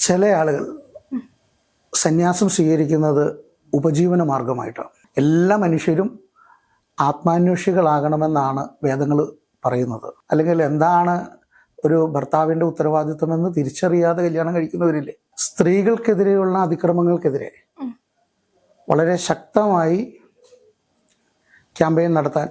ചില ആളുകൾ സന്യാസം സ്വീകരിക്കുന്നത് ഉപജീവന മാർഗമായിട്ടാണ്. എല്ലാ മനുഷ്യരും ആത്മാന്വേഷികളാകണമെന്നാണ് വേദങ്ങൾ പറയുന്നത്. അല്ലെങ്കിൽ എന്താണ് ഒരു ഭർത്താവിന്റെ ഉത്തരവാദിത്വമെന്ന് തിരിച്ചറിയാതെ കല്യാണം കഴിക്കുന്നവരില്ലേ? സ്ത്രീകൾക്കെതിരെയുള്ള അതിക്രമങ്ങൾക്കെതിരെ വളരെ ശക്തമായി ക്യാമ്പയിൻ നടത്താൻ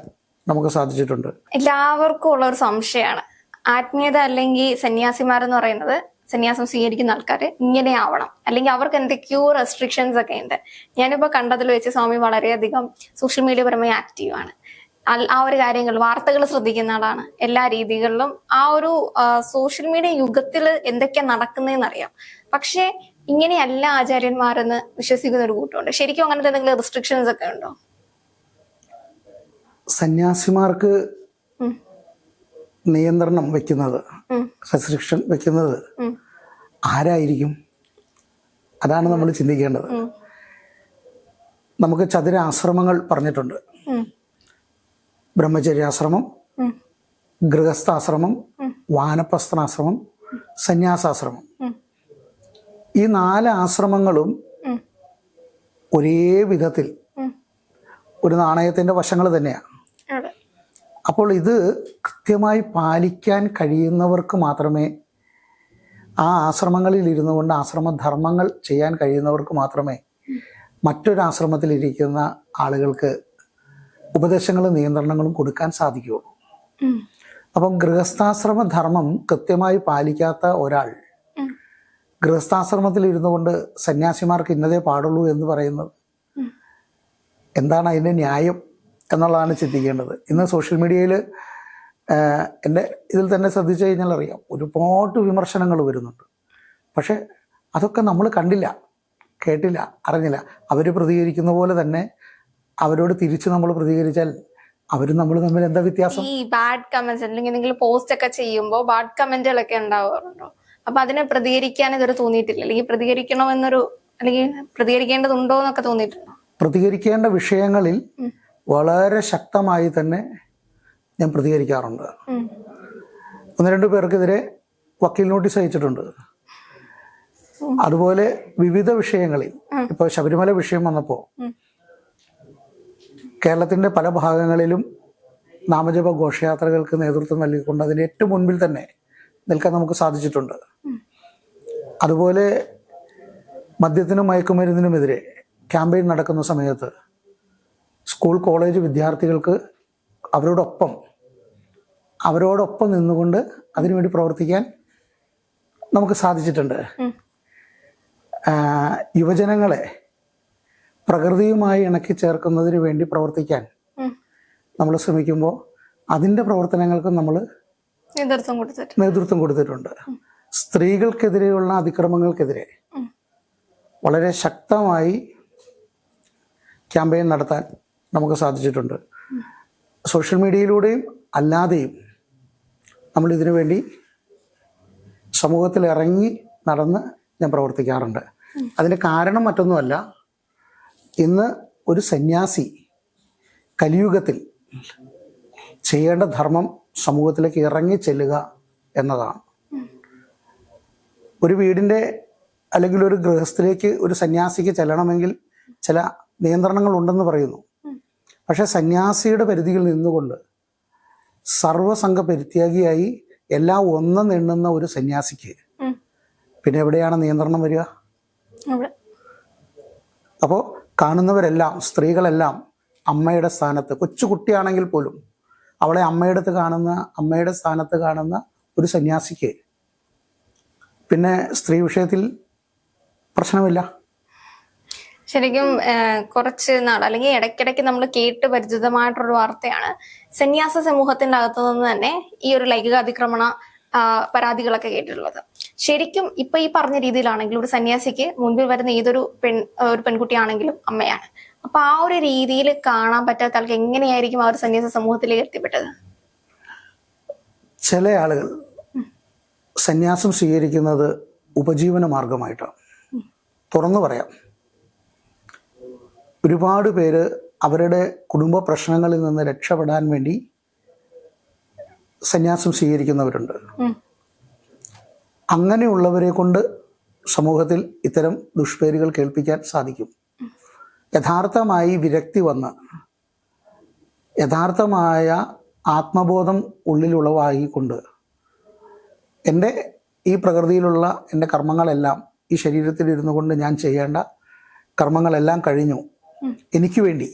നമുക്ക് സാധിച്ചിട്ടുണ്ട്. എല്ലാവർക്കും ഉള്ള ഒരു സംശയമാണ്. ആത്മീയത അല്ലെങ്കിൽ സന്യാസിമാർ എന്ന് പറയുന്നത് സന്യാസം സ്വീകരിക്കുന്ന ആൾക്കാർ ഇങ്ങനെ ആവണം അല്ലെങ്കിൽ അവർക്ക് എന്തൊക്കെയോ റെസ്ട്രിക്ഷൻസ് ഒക്കെ ഉണ്ട്. ഞാനിപ്പോ കണ്ടതിൽ വെച്ച് സ്വാമി വളരെയധികം സോഷ്യൽ മീഡിയ പരമായി ആക്റ്റീവ് ആണ്. ആ ഒരു കാര്യങ്ങൾ വാർത്തകൾ ശ്രദ്ധിക്കുന്ന ആളാണ്. എല്ലാ രീതികളിലും ആ ഒരു സോഷ്യൽ മീഡിയ യുഗത്തിൽ എന്തൊക്കെയാ നടക്കുന്നതെന്ന് അറിയാം പക്ഷേ ഇങ്ങനെയല്ല ആചാര്യന്മാരെന്ന് വിശ്വസിക്കുന്ന ഒരു കൂട്ടമുണ്ട്. ശരിക്കും അങ്ങനത്തെ എന്തെങ്കിലും റെസ്ട്രിക്ഷൻസ് ഒക്കെ ഉണ്ടോ? സന്യാസിമാർക്ക് നിയന്ത്രണം വെക്കുന്നത് റെസ്ട്രിക്ഷൻ വെക്കുന്നത്. ആരായിരിക്കും? അതാണ് നമ്മൾ ചിന്തിക്കേണ്ടത്. നമുക്ക് ചതുരാശ്രമങ്ങൾ പറഞ്ഞിട്ടുണ്ട്. ബ്രഹ്മചര്യാശ്രമം. ഗൃഹസ്ഥാശ്രമം. വാനപ്രസ്ഥനാശ്രമം സന്യാസാശ്രമം. ഈ നാല് ആശ്രമങ്ങളും ഒരേ വിധത്തിൽ ഒരു നാണയത്തിന്റെ വശങ്ങൾ തന്നെയാണ്. അപ്പോൾ ഇത് കൃത്യമായി പാലിക്കാൻ കഴിയുന്നവർക്ക് മാത്രമേ ആ ആശ്രമങ്ങളിൽ ഇരുന്നു കൊണ്ട് ആശ്രമധർമ്മങ്ങൾ ചെയ്യാൻ കഴിയുന്നവർക്ക് മാത്രമേ മറ്റൊരു ആശ്രമത്തിൽ ഇരിക്കുന്ന ആളുകൾക്ക് ഉപദേശങ്ങളും നിയന്ത്രണങ്ങളും കൊടുക്കാൻ സാധിക്കുകയുള്ളൂ. അപ്പം ഗൃഹസ്ഥാശ്രമ ധർമ്മം കൃത്യമായി പാലിക്കാത്ത ഒരാൾ. ഗൃഹസ്ഥാശ്രമത്തിൽ ഇരുന്നു കൊണ്ട് സന്യാസിമാർക്ക് ഇന്നതേ പാടുള്ളൂ എന്ന് പറയുന്നത് എന്താണ് അതിന്റെ ന്യായം എന്നുള്ളതാണ് ചിന്തിക്കേണ്ടത്. ഇന്ന് സോഷ്യൽ മീഡിയയിൽ എന്റെ ഇതിൽ തന്നെ ശ്രദ്ധിച്ചു കഴിഞ്ഞാൽ അറിയാം. ഒരുപാട് വിമർശനങ്ങൾ വരുന്നുണ്ട്. പക്ഷെ അതൊക്കെ നമ്മൾ കണ്ടില്ല കേട്ടില്ല അറിഞ്ഞില്ല. അവർ പ്രതികരിക്കുന്ന പോലെ തന്നെ അവരോട് തിരിച്ച് നമ്മൾ പ്രതികരിച്ചാൽ അവരും നമ്മൾ തമ്മിൽ എന്താ വ്യത്യാസം? ഈ ബാഡ് കമന്റ്സ് അല്ലെങ്കിൽ നിങ്ങൾ പോസ്റ്റ് ഒക്കെ ചെയ്യുമ്പോൾ ബാഡ് കമന്റുകളൊക്കെ ഉണ്ടാവാറുണ്ടോ? അപ്പൊ അതിനെ പ്രതികരിക്കാൻ ഇതുവരെ തോന്നിയിട്ടില്ല. അല്ലെങ്കിൽ പ്രതികരിക്കണോ എന്നൊരു അല്ലെങ്കിൽ പ്രതികരിക്കേണ്ടതുണ്ടോ എന്നൊക്കെ തോന്നിയിട്ടുണ്ടോ? പ്രതികരിക്കേണ്ട വിഷയങ്ങളിൽ വളരെ ശക്തമായി തന്നെ ഞാൻ പ്രതികരിക്കാറുണ്ട്. ഒന്ന് രണ്ട് പേർക്കെതിരെ വക്കീൽ നോട്ടീസ് അയച്ചിട്ടുണ്ട്. അതുപോലെ വിവിധ വിഷയങ്ങളിൽ ഇപ്പൊ ഇപ്പോൾ ശബരിമല വിഷയം വന്നപ്പോൾ കേരളത്തിന്റെ പല ഭാഗങ്ങളിലും നാമജപ ഘോഷയാത്രകൾക്ക് നേതൃത്വം നൽകിക്കൊണ്ട് അതിന് ഏറ്റവും മുൻപിൽ തന്നെ നിൽക്കാൻ നമുക്ക് സാധിച്ചിട്ടുണ്ട്. അതുപോലെ മദ്യത്തിനും മയക്കുമരുന്നിനുമെതിരെ ക്യാമ്പയിൻ നടക്കുന്ന സമയത്ത് സ്കൂൾ കോളേജ് വിദ്യാർത്ഥികൾക്ക് അവരോടൊപ്പം അവരോടൊപ്പം നിന്നുകൊണ്ട് അതിനുവേണ്ടി പ്രവർത്തിക്കാൻ നമുക്ക് സാധിച്ചിട്ടുണ്ട്. യുവജനങ്ങളെ പ്രകൃതിയുമായി ഇണക്കി ചേർക്കുന്നതിന് വേണ്ടി പ്രവർത്തിക്കാൻ നമ്മൾ ശ്രമിക്കുമ്പോൾ അതിന്റെ പ്രവർത്തനങ്ങൾക്കും നമ്മൾ നേതൃത്വം കൊടുത്തിട്ട്. നേതൃത്വം കൊടുത്തിട്ടുണ്ട്. സ്ത്രീകൾക്കെതിരെയുള്ള അതിക്രമങ്ങൾക്കെതിരെ വളരെ വളരെ ശക്തമായി ക്യാമ്പയിൻ നടത്താൻ നമുക്ക് സാധിച്ചിട്ടുണ്ട്. സോഷ്യൽ മീഡിയയിലൂടെയും അല്ലാതെയും നമ്മൾ ഇതിനു വേണ്ടി സമൂഹത്തിൽ ഇറങ്ങി നടന്ന് ഞാൻ പ്രവർത്തിക്കാറുണ്ട്. അതിന് കാരണം മറ്റൊന്നുമല്ല ഇന്ന് ഒരു സന്യാസി കലിയുഗത്തിൽ ചെയ്യേണ്ട ധർമ്മം സമൂഹത്തിലേക്ക് ഇറങ്ങി ചെല്ലുക എന്നതാണ്. ഒരു വീടിന്റെ അല്ലെങ്കിൽ ഒരു ഗൃഹസ്ഥിലേക്ക് ഒരു സന്യാസിക്ക് ചെല്ലണമെങ്കിൽ ചില നിയന്ത്രണങ്ങൾ ഉണ്ടെന്ന് പറയുന്നു പക്ഷെ സന്യാസിയുടെ പരിധിയിൽ നിന്നുകൊണ്ട് സർവസംഘ പരിത്യാഗിയായി എല്ലാം ഒന്നും എണ്ണുന്ന ഒരു സന്യാസിക്ക്. പിന്നെ എവിടെയാണ് നിയന്ത്രണം വരിക? അപ്പോ അപ്പോൾ കാണുന്നവരെല്ലാം സ്ത്രീകളെല്ലാം അമ്മയുടെ സ്ഥാനത്ത് കൊച്ചുകുട്ടിയാണെങ്കിൽ പോലും അവളെ അമ്മയുടെ അടുത്ത് കാണുന്ന അമ്മയുടെ സ്ഥാനത്ത് കാണുന്ന ഒരു സന്യാസിക്ക്. പിന്നെ സ്ത്രീ വിഷയത്തിൽ പ്രശ്നമില്ല. ശരിക്കും കുറച്ച് നാൾ അല്ലെങ്കിൽ ഇടയ്ക്കിടയ്ക്ക് നമ്മൾ കേട്ട് പരിചിതമായിട്ടൊരു വാർത്തയാണ്. സന്യാസ സമൂഹത്തിന്റെ അകത്തു നിന്ന് തന്നെ ഈ ഒരു ലൈംഗിക അതിക്രമണ പരാതികളൊക്കെ കേട്ടിട്ടുള്ളത്. ശരിക്കും ഇപ്പൊ ഈ പറഞ്ഞ രീതിയിലാണെങ്കിൽ ഒരു സന്യാസിക്ക് മുൻപിൽ വരുന്ന ഏതൊരു പെൺ ഒരു പെൺകുട്ടിയാണെങ്കിലും അമ്മയാണ്. അപ്പൊ ആ ഒരു രീതിയിൽ കാണാൻ പറ്റാത്ത ആൾക്ക് എങ്ങനെയായിരിക്കും ആ ഒരു സന്യാസ സമൂഹത്തിലേക്ക് എത്തിപ്പെട്ടത്? ചില ആളുകൾ സന്യാസം സ്വീകരിക്കുന്നത് ഉപജീവന മാർഗമായിട്ടാണ്. തുറന്നു പറയാം. ഒരുപാട് പേര് അവരുടെ കുടുംബ പ്രശ്നങ്ങളിൽ നിന്ന് രക്ഷപ്പെടാൻ വേണ്ടി സന്യാസം സ്വീകരിക്കുന്നവരുണ്ട്. അങ്ങനെയുള്ളവരെ കൊണ്ട് സമൂഹത്തിൽ ഇത്തരം ദുഷ്പേരുകൾ കേൾപ്പിക്കാൻ സാധിക്കും. യഥാർത്ഥമായി വിരക്തി വന്ന് യഥാർത്ഥമായ ആത്മബോധം ഉള്ളിലുളവായിക്കൊണ്ട് എന്റെ ഈ പ്രകൃതിയിലുള്ള എന്റെ കർമ്മങ്ങളെല്ലാം ഈ ശരീരത്തിൽ ഇരുന്നു കൊണ്ട് ഞാൻ ചെയ്യേണ്ട കർമ്മങ്ങളെല്ലാം കഴിഞ്ഞു. എനിക്ക് വേണ്ടി.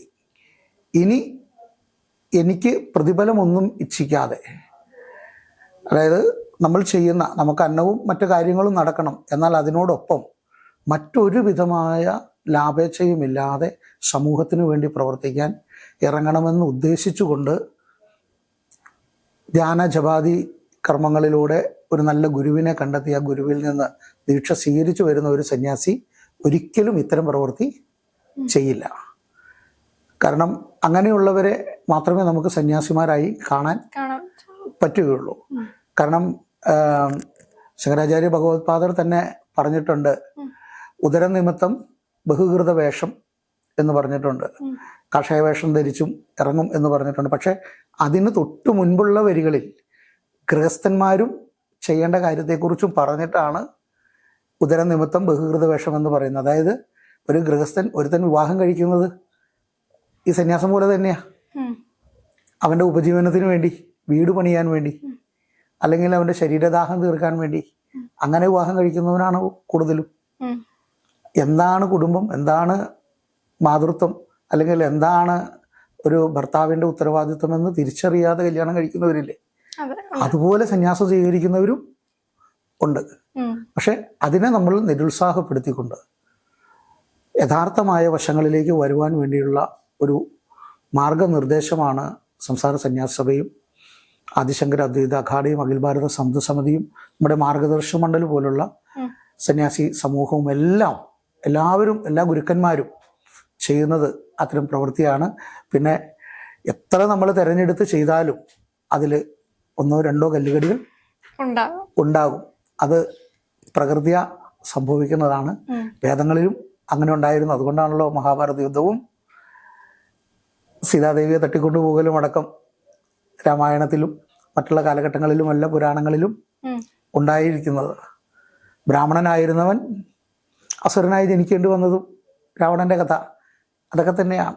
ഇനി എനിക്ക് പ്രതിഫലമൊന്നും ഇച്ഛിക്കാതെ. അതായത് നമ്മൾ ചെയ്യുന്ന നമുക്ക് അന്നവും മറ്റു കാര്യങ്ങളും നടക്കണം. എന്നാൽ അതിനോടൊപ്പം മറ്റൊരു വിധമായ ലാഭേച്ഛയുമില്ലാതെ സമൂഹത്തിന് വേണ്ടി പ്രവർത്തിക്കാൻ ഇറങ്ങണമെന്ന് ഉദ്ദേശിച്ചുകൊണ്ട് ധ്യാന ജപാതി കർമ്മങ്ങളിലൂടെ ഒരു നല്ല ഗുരുവിനെ കണ്ടെത്തി ആ ഗുരുവിൽ നിന്ന് ദീക്ഷ സ്വീകരിച്ചു വരുന്ന ഒരു സന്യാസി ഒരിക്കലും ഇത്തരം പ്രവൃത്തി ചെയ്യില്ല. കാരണം അങ്ങനെയുള്ളവരെ മാത്രമേ നമുക്ക് സന്യാസിമാരായി കാണാൻ കാണാം പറ്റുകയുള്ളൂ. കാരണം ശങ്കരാചാര്യ ഭഗവത്പാദർ തന്നെ പറഞ്ഞിട്ടുണ്ട് ഉദര നിമിത്തം ബഹുകൃത വേഷം എന്ന് പറഞ്ഞിട്ടുണ്ട്. കഷായ വേഷം ധരിച്ചും ഇറങ്ങും എന്ന് പറഞ്ഞിട്ടുണ്ട്. പക്ഷെ അതിന് തൊട്ടു മുൻപുള്ള വരികളിൽ ഗൃഹസ്ഥന്മാരും ചെയ്യേണ്ട കാര്യത്തെക്കുറിച്ചും പറഞ്ഞിട്ടാണ് ഉദര നിമിത്തം ബഹുകൃത വേഷം എന്ന് പറയുന്നത്. അതായത് ഒരു ഗൃഹസ്ഥൻ ഒരുത്തൻ വിവാഹം കഴിക്കുന്നത് ഈ സന്യാസം പോലെ തന്നെയാ. അവന്റെ അവന്റെ ഉപജീവനത്തിന് വേണ്ടി വീട് പണിയാൻ വേണ്ടി അല്ലെങ്കിൽ അവന്റെ ശരീരദാഹം തീർക്കാൻ വേണ്ടി അങ്ങനെ വിവാഹം കഴിക്കുന്നവനാണ് കൂടുതലും. എന്താണ് കുടുംബം? എന്താണ് മാതൃത്വം? അല്ലെങ്കിൽ എന്താണ് ഒരു ഭർത്താവിന്റെ ഉത്തരവാദിത്വം എന്ന് തിരിച്ചറിയാതെ കല്യാണം കഴിക്കുന്നവരില്ലേ? അതുപോലെ സന്യാസം സ്വീകരിക്കുന്നവരും ഉണ്ട്. പക്ഷെ അതിനെ നമ്മൾ നിരുത്സാഹപ്പെടുത്തിക്കൊണ്ട് യഥാർത്ഥമായ വശങ്ങളിലേക്ക് വരുവാൻ വേണ്ടിയുള്ള ഒരു മാർഗനിർദ്ദേശമാണ് സംസ്ഥാന സന്യാസ സഭയും ആദിശങ്കര അദ്വൈത അഖാഡയും അഖിൽ ഭാരത സമിതി സമിതിയും നമ്മുടെ മാർഗദർശ മണ്ഡലം പോലുള്ള സന്യാസി സമൂഹവും എല്ലാം എല്ലാവരും എല്ലാ ഗുരുക്കന്മാരും ചെയ്യുന്നത് അത്തരം പ്രവൃത്തിയാണ്. പിന്നെ എത്ര നമ്മൾ തിരഞ്ഞെടുത്ത് ചെയ്താലും അതിൽ ഒന്നോ രണ്ടോ കല്ലുകടികൾ ഉണ്ടാകും. ഉണ്ടാകും. അത് പ്രകൃതിയ സംഭവിക്കുന്നതാണ്. വേദങ്ങളിലും അങ്ങനെ ഉണ്ടായിരുന്നു അതുകൊണ്ടാണല്ലോ മഹാഭാരത യുദ്ധവും സീതാദേവിയെ തട്ടിക്കൊണ്ടുപോകലും അടക്കം രാമായണത്തിലും മറ്റുള്ള കാലഘട്ടങ്ങളിലും എല്ലാ പുരാണങ്ങളിലും ഉണ്ടായിരിക്കുന്നത്. ബ്രാഹ്മണനായിരുന്നവൻ അസുരനായി ജനിക്കേണ്ടി വന്നതും രാവണന്റെ കഥ. അതൊക്കെ തന്നെയാണ്.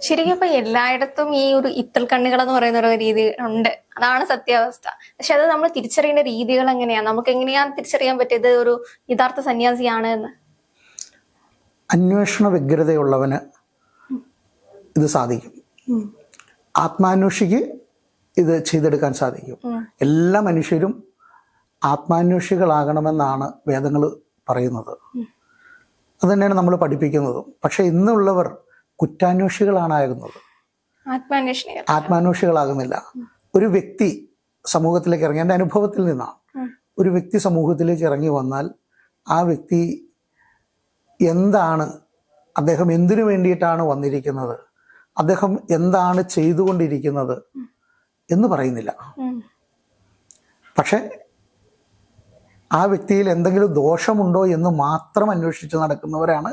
ശരിക്കും ഇപ്പൊ എല്ലായിടത്തും ഈ ഒരു ഇത്തൽ കണ്ണുകൾ എന്ന് പറയുന്ന ഒരു രീതി ഉണ്ട്. അതാണ് സത്യാവസ്ഥ. പക്ഷെ അത് നമ്മൾ തിരിച്ചറിയേണ്ട രീതികൾ എങ്ങനെയാ? നമുക്ക് എങ്ങനെയാ തിരിച്ചറിയാൻ പറ്റിയത്? ഒരു യഥാർത്ഥ സന്യാസിയാണ് എന്ന്. അന്വേഷണ വ്യഗ്രതയുള്ളവന് ഇത് സാധിക്കും. ആത്മാന്വേഷിക്ക് ഇത് ചെയ്തെടുക്കാൻ സാധിക്കും. എല്ലാ മനുഷ്യരും ആത്മാന്വേഷികളാകണമെന്നാണ് വേദങ്ങൾ പറയുന്നത്. അത് തന്നെയാണ് നമ്മൾ പഠിപ്പിക്കുന്നതും. പക്ഷെ ഇന്നുള്ളവർ കുറ്റാന്വേഷികളാണാകുന്നത് ആത്മാന്വേഷികളാകുന്നില്ല. ഒരു വ്യക്തി സമൂഹത്തിലേക്ക് ഇറങ്ങി എന്റെ അനുഭവത്തിൽ നിന്നാണ്. ഒരു വ്യക്തി സമൂഹത്തിലേക്ക് ഇറങ്ങി വന്നാൽ ആ വ്യക്തി എന്താണ് അദ്ദേഹം എന്തിനു വേണ്ടിയിട്ടാണ് വന്നിരിക്കുന്നത്? അദ്ദേഹം എന്താണ് ചെയ്തുകൊണ്ടിരിക്കുന്നത് എന്ന് പറയുന്നില്ല. പക്ഷെ ആ വ്യക്തിയിൽ എന്തെങ്കിലും ദോഷമുണ്ടോ എന്ന് മാത്രം അന്വേഷിച്ച് നടക്കുന്നവരാണ്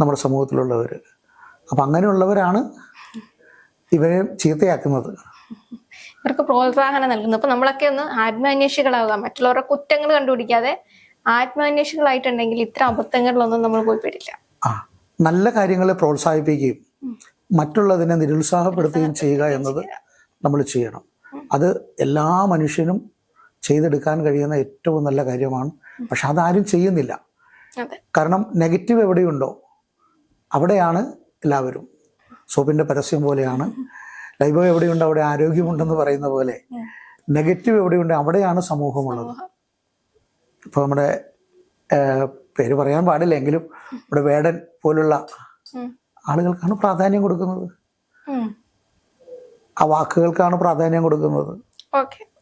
നമ്മുടെ സമൂഹത്തിലുള്ളവർ. അപ്പം അങ്ങനെയുള്ളവരാണ് ഇവരെ ചീത്തയാക്കുന്നത്. ഇവർക്ക് പ്രോത്സാഹനം നൽകുന്നു അപ്പൊ നമ്മളൊക്കെ ഒന്ന് ആത്മാന്വേഷികളാവുക മറ്റുള്ളവരുടെ കുറ്റങ്ങൾ കണ്ടുപിടിക്കാതെ ആത്മാന്വേഷികളായിട്ടുണ്ടെങ്കിൽ ഇത്ര അബദ്ധങ്ങളിലൊന്നും നമ്മൾ പോയി പെടില്ല. ആ നല്ല കാര്യങ്ങളെ പ്രോത്സാഹിപ്പിക്കുകയും മറ്റുള്ളതിനെ നിരുത്സാഹപ്പെടുത്തുകയും ചെയ്യുക എന്നത് നമ്മൾ ചെയ്യണം. അത് എല്ലാ മനുഷ്യനും ചെയ്തെടുക്കാൻ കഴിയുന്ന ഏറ്റവും നല്ല കാര്യമാണ്. പക്ഷെ അതാരും ചെയ്യുന്നില്ല. കാരണം നെഗറ്റീവ് എവിടെയുണ്ടോ? അവിടെയാണ് എല്ലാവരും. സോപ്പിന്റെ പരസ്യം പോലെയാണ്. ലൈബോ എവിടെയുണ്ട്? അവിടെ ആരോഗ്യമുണ്ടെന്ന് പറയുന്ന പോലെ. നെഗറ്റീവ് എവിടെയുണ്ട്? അവിടെയാണ് സമൂഹമുള്ളത്. ഇപ്പോൾ നമ്മുടെ പേര് പറയാൻ പാടില്ല എങ്കിലും ഇവിടെ വേടൻ പോലുള്ള. ആളുകൾക്കാണ് പ്രാധാന്യം കൊടുക്കുന്നത്. ആ വാക്കുകൾക്കാണ് പ്രാധാന്യം കൊടുക്കുന്നത്. ഓക്കെ.